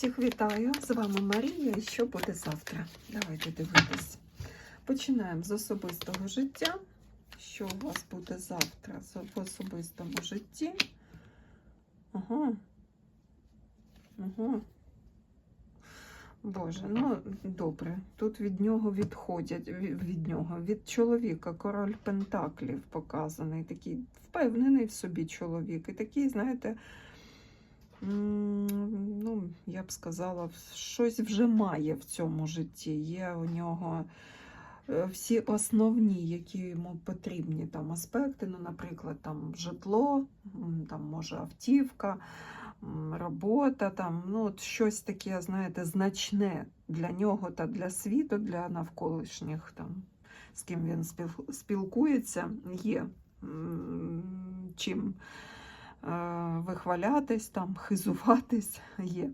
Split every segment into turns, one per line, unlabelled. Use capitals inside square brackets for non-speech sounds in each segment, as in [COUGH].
Всіх вітаю! З вами Марія. І що буде завтра? Давайте дивитись. Починаємо з особистого життя. Що у вас буде завтра в особистому житті? Ага. Ага. Боже, ну добре. Тут від нього відходять від, нього, від чоловіка, король Пентаклів показаний, такий впевнений в собі чоловік. І такий, знаєте, я б сказала, щось вже має в цьому житті. Є у нього е, всі основні, які йому потрібні там аспекти, ну, наприклад, там житло, там може автівка робота, там, ну, от щось таке, знаєте, значне для нього та для світу, для навколишніх, там, з ким він спілкується, є чим вихвалятись, там, хизуватись [LAUGHS] є.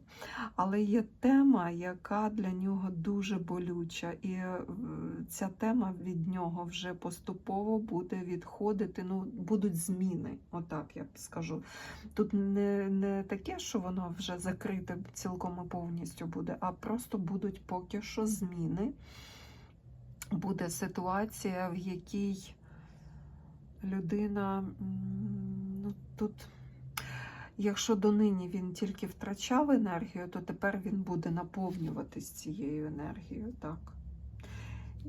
Але є тема, яка для нього дуже болюча, і е, ця тема від нього вже поступово буде відходити. Ну, будуть зміни, отак я скажу. Тут не, не таке, що воно вже закрите цілком і повністю буде, а просто будуть поки що зміни. Буде ситуація, в якій людина, тут, якщо донині він тільки втрачав енергію, то тепер він буде наповнюватись цією енергією. так.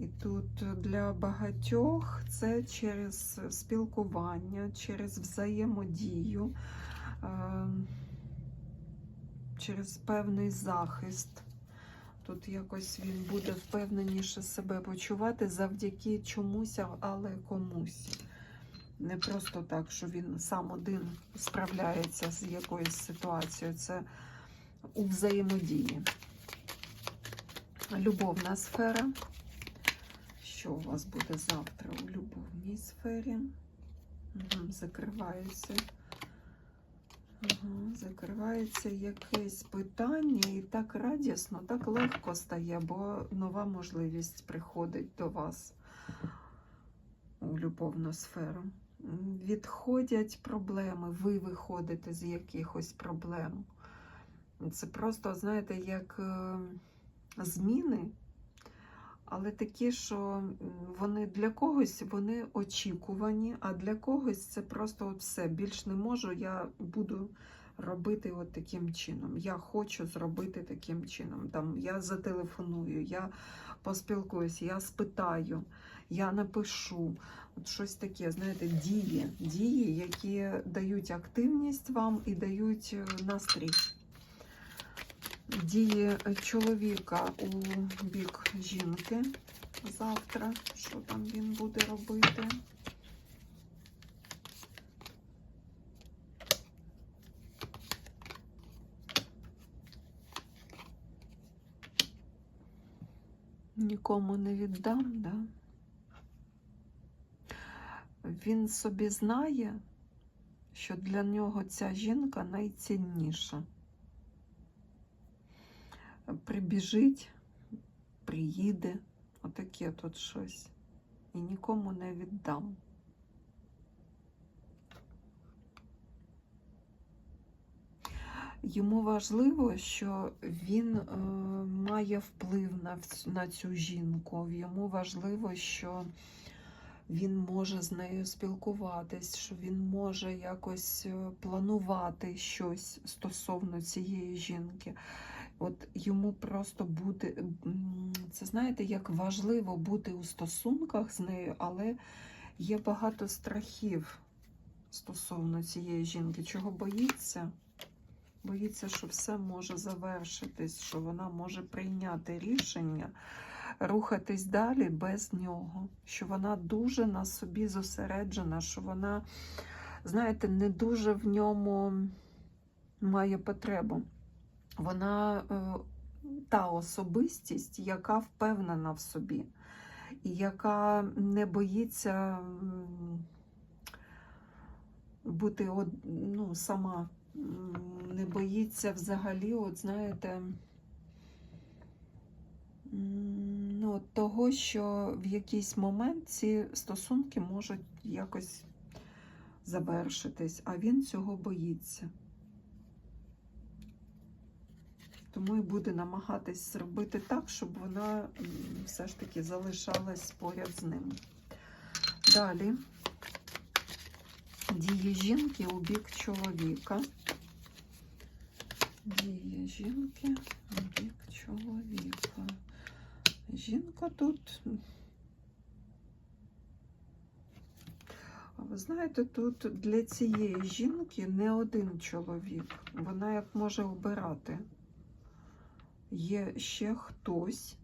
І тут для багатьох це через спілкування, через взаємодію, е, через певний захист. Тут якось він буде впевненіше себе почувати завдяки чомусь, але комусь. Не просто так, що він сам один справляється з якоюсь ситуацією. Це у взаємодії. Любовна сфера. Що у вас буде завтра у любовній сфері? Угу. Угу, закривається якесь питання, і так радісно, так легко стає, бо нова можливість приходить до вас у любовну сферу. Відходять проблеми, ви виходите з якихось проблем. Це просто, знаєте, як е, зміни, але такі, що вони для когось вони очікувані, а для когось це просто от все. Більш не можу, я буду робити от таким чином. Я хочу зробити таким чином. Там, я зателефоную, я поспілкуюся, я спитаю, я напишу. От щось таке, знаєте, дії, дії, які дають активність вам і дають е, настрій. Дії чоловіка у бік жінки завтра. Що там він буде робити? Нікому не віддам, да? Він собі знає, що для нього ця жінка найцінніша. Прибіжить, приїде, отаке тут щось. І нікому не віддам. Йому важливо, що він е, має вплив на, на цю жінку. Йому важливо, що він може з нею спілкуватись, що він може якось е, планувати щось стосовно цієї жінки. От йому просто бути, це знаєте, як важливо бути у стосунках з нею, але є багато страхів стосовно цієї жінки. Чого боїться? Боїться, що все може завершитись, що вона може прийняти рішення, рухатись далі без нього, що вона дуже на собі зосереджена, що вона, знаєте, не дуже в ньому має потребу. Вона е, та особистість, яка впевнена в собі, і яка не боїться бути од, ну, сама, не боїться взагалі, от знаєте, ну, того, що в якийсь момент ці стосунки можуть якось завершитись, а він цього боїться. Тому і буде намагатись зробити так, щоб вона все ж таки залишалась поряд з ним. Далі дії жінки у бік чоловіка. Дії жінки у бік чоловіка. Жінка тут. Ви знаєте, тут для цієї жінки не один чоловік. Вона як може обирати. Є ще хтось,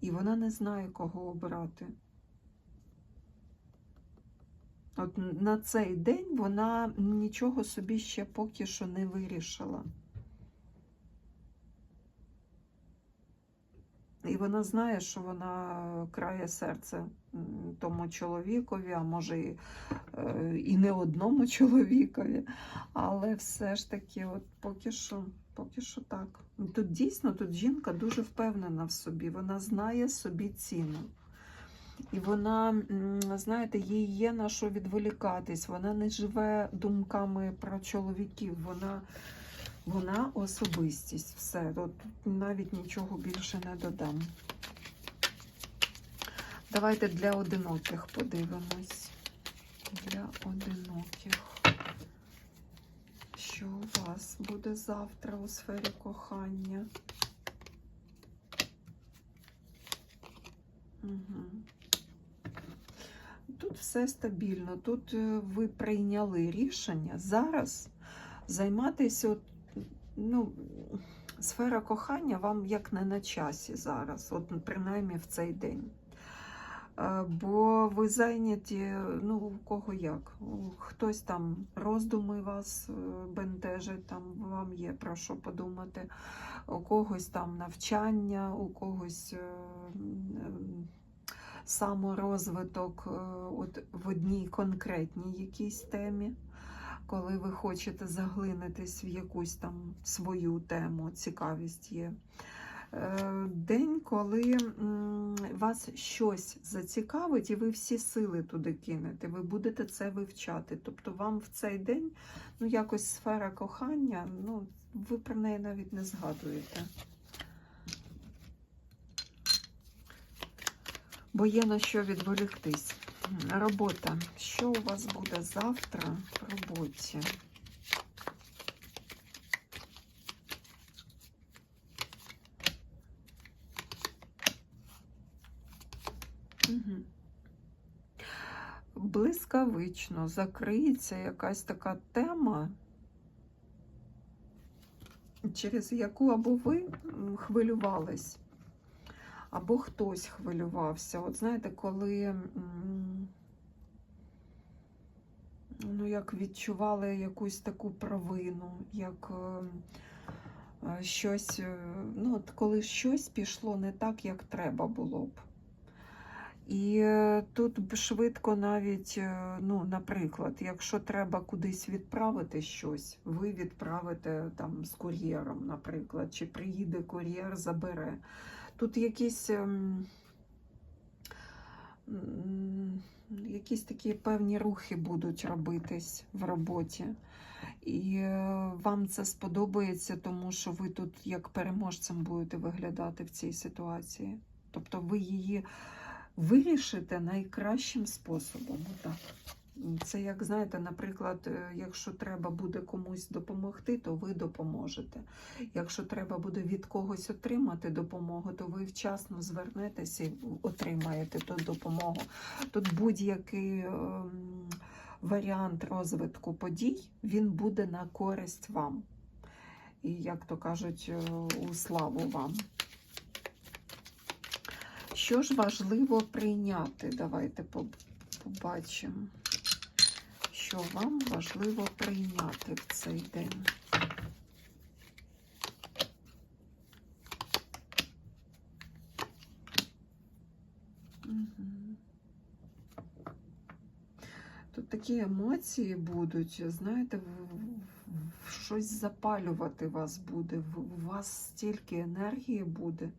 і вона не знає, кого обирати. От на цей день вона нічого собі ще поки що не вирішила. І вона знає, що вона крає серце тому чоловікові, а може і, е, і не одному [LAUGHS] чоловікові. Але все ж таки, от поки що, поки що так. Тут дійсно тут жінка дуже впевнена в собі, вона знає собі ціну. І вона, знаєте, їй є на що відволікатись. Вона не живе думками про чоловіків. Вона, вона особистість. Все. От навіть нічого більше не додам. Давайте для одиноких подивимось. Для одиноких. Що у вас буде завтра у сфері кохання? Угу. Тут все стабільно. Тут е, ви прийняли рішення зараз займатися, ну, сфера кохання вам як не на часі зараз, от принаймні в цей день. Е, Бо ви зайняті, ну, у кого як. Хтось там роздуми вас е, бентежить, там вам є про що подумати, у когось там навчання, у когось е, саморозвиток от в одній конкретній якійсь темі. Коли ви хочете заглинитись в якусь там свою тему, цікавість є. Е, День, коли вас щось зацікавить, і ви всі сили туди кинете, ви будете це вивчати. Тобто вам в цей день ну, якось сфера кохання, ну, ви про неї навіть не згадуєте. Бо є на що відволіктись. Робота. Що у вас буде завтра в роботі? Блискавично закриється якась така тема, через яку або ви хвилювались, або хтось хвилювався. От знаєте, коли ну, як відчували якусь таку провину, як е, е, щось, е, ну, от коли щось пішло не так, як треба було б. І тут швидко навіть, ну, наприклад, якщо треба кудись відправити щось, ви відправите там з кур'єром, наприклад, чи приїде кур'єр, забере. Тут якісь, ем, якісь такі певні рухи будуть робитись в роботі. І е, вам це сподобається, тому що ви тут як переможцем будете виглядати в цій ситуації. Тобто ви її вирішите найкращим способом. Отак. Це як знаєте, наприклад, е, якщо треба буде комусь допомогти, то ви допоможете. Якщо треба буде від когось отримати допомогу, то ви вчасно звернетеся і отримаєте ту допомогу. Тут будь-який ем, варіант розвитку подій він буде на користь вам. І, як то кажуть, е, у славу вам. Що ж важливо прийняти? Давайте побачимо, що вам важливо прийняти в цей день. Тут такі емоції будуть, знаєте, щось запалювати вас буде, у вас стільки енергії буде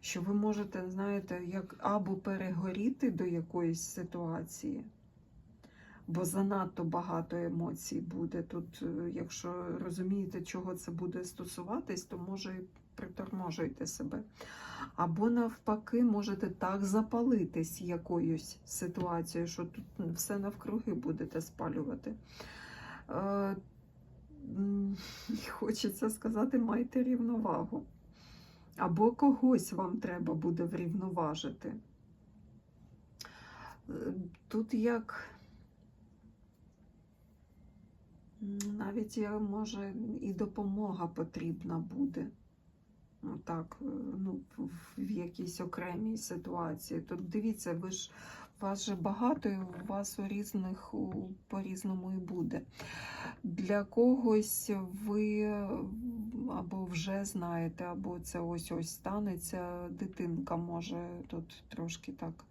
що ви можете, знаєте, як або перегоріти до якоїсь ситуації, бо занадто багато емоцій буде. Тут, е, якщо розумієте, чого це буде стосуватись, то може приторможуєте себе. Або навпаки, можете так запалитись якоюсь ситуацією, що тут все навкруги будете спалювати. Е, [LAUGHS] Хочеться сказати, майте рівновагу. Або когось вам треба буде врівноважити. Е, Тут як м, навіть може і допомога потрібна буде. Так, е, ну, в, якійсь окремій ситуації. Тут дивіться, ви ж вас же багато, і у вас у різних по-різному і буде. Для когось ви або вже знаєте, або це ось ось станеться. Дитинка може тут трошки так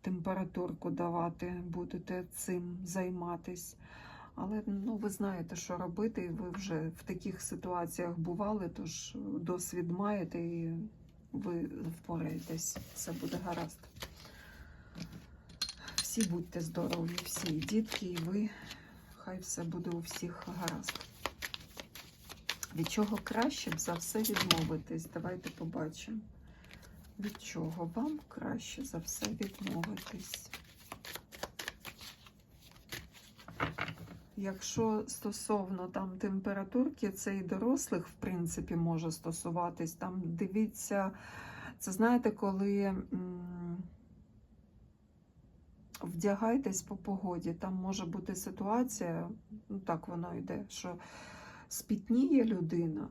температурку давати, будете цим займатись. Але ну, ви знаєте, що робити, ви вже в таких ситуаціях бували, тож досвід маєте і ви впораєтесь. Все буде гаразд. Всі будьте здорові, всі і дітки, і ви. Хай все буде у всіх гаразд. Від чого краще б за все відмовитись? Давайте побачимо. Від чого вам краще за все відмовитись? Якщо стосовно там температурки, це і дорослих, в принципі, може стосуватись. Там дивіться, це знаєте, коли м, вдягайтесь по погоді, там може бути ситуація, ну так воно йде, що спітніє людина,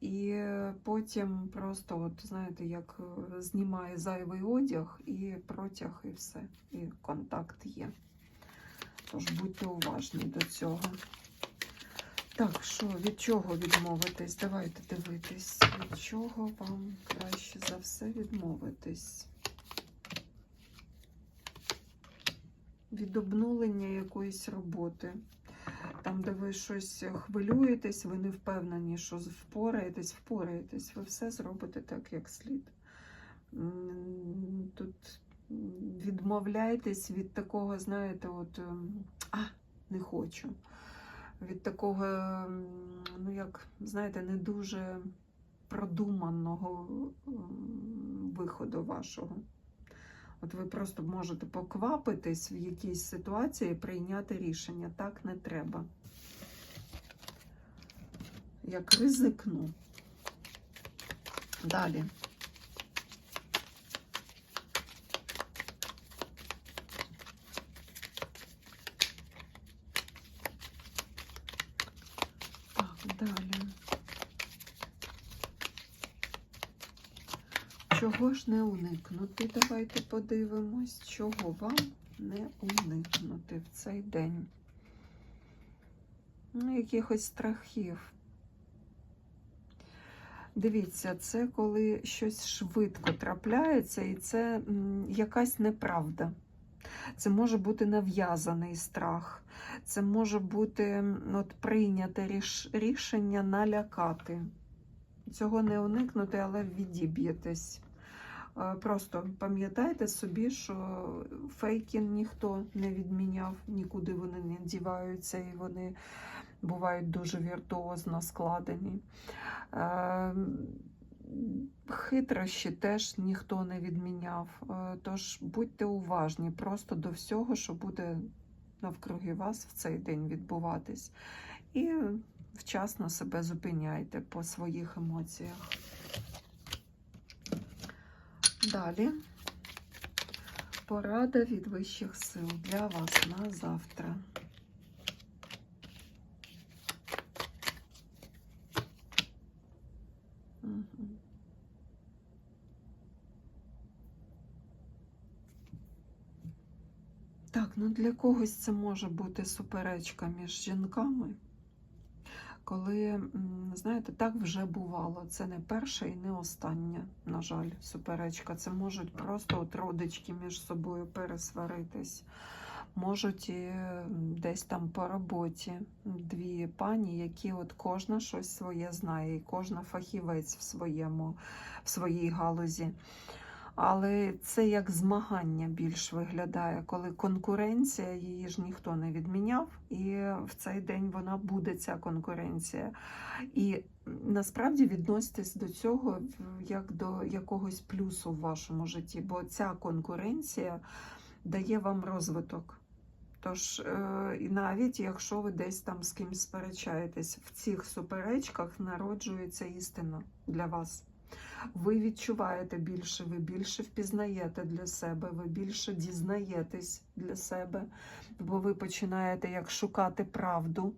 і потім просто, от знаєте, як е, знімає зайвий одяг і протяг, і все, і контакт є. Тож будьте уважні до цього. Так, що, від чого відмовитись? Давайте дивитись, від чого вам краще за все відмовитись. Від обнулення якоїсь роботи. Там, де ви щось хвилюєтесь, ви не впевнені, що впораєтесь, впораєтесь, ви все зробите так, як слід. Тут відмовляйтесь від такого, знаєте, от ем, а, не хочу. Від такого, ем, ну як, знаєте, не дуже продуманого ем, виходу вашого. От ви просто можете поквапитись в якійсь ситуації і прийняти рішення. Так не треба. Як ризикну. Далі. Так, далі. Чого ж не уникнути? Давайте подивимось, чого вам не уникнути в цей день. Ну, якихось страхів. Дивіться, це коли щось швидко трапляється, і це якась неправда. Це може бути нав'язаний страх, це може бути от, прийняте ріш- рішення налякати. Цього не уникнути, але відіб'єтесь. Е, Просто пам'ятайте собі, що фейки ніхто не відміняв, нікуди вони не діваються, і вони бувають дуже віртуозно складені. Хитрощі теж ніхто не відміняв. Е, Тож будьте уважні просто до всього, що буде навкруги вас в цей день відбуватись. І вчасно себе зупиняйте по своїх емоціях. Далі порада від вищих сил для вас на завтра. Ну для когось це може бути суперечка між жінками. Коли, знаєте, так вже бувало. Це не перша і не остання, на жаль, суперечка. Це можуть просто от родички між собою пересваритись. Можуть і десь там по роботі дві пані, які от кожна щось своє знає, і кожна фахівець в своєму, в своїй галузі. Але це як змагання більш виглядає, коли конкуренція, її ж ніхто не відміняв, і в цей день вона буде ця конкуренція. І насправді відноситесь до цього як до якогось плюсу в вашому житті, бо ця конкуренція дає вам розвиток. Тож, е, навіть якщо ви десь там з кимось сперечаєтесь, в цих суперечках народжується істина для вас. Ви відчуваєте більше, ви більше впізнаєте для себе, ви більше дізнаєтесь для себе, бо ви починаєте як шукати правду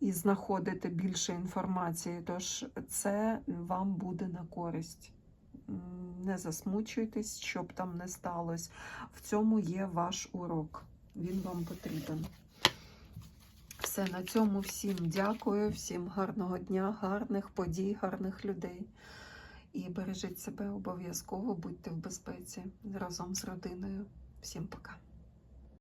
і знаходите більше інформації. Тож це вам буде на користь. Не засмучуйтесь, що б там не сталося. В цьому є ваш урок. Він вам потрібен. Все, на цьому всім дякую, всім гарного дня, гарних подій, гарних людей. І бережіть себе обов'язково, будьте в безпеці разом з родиною. Всім пока.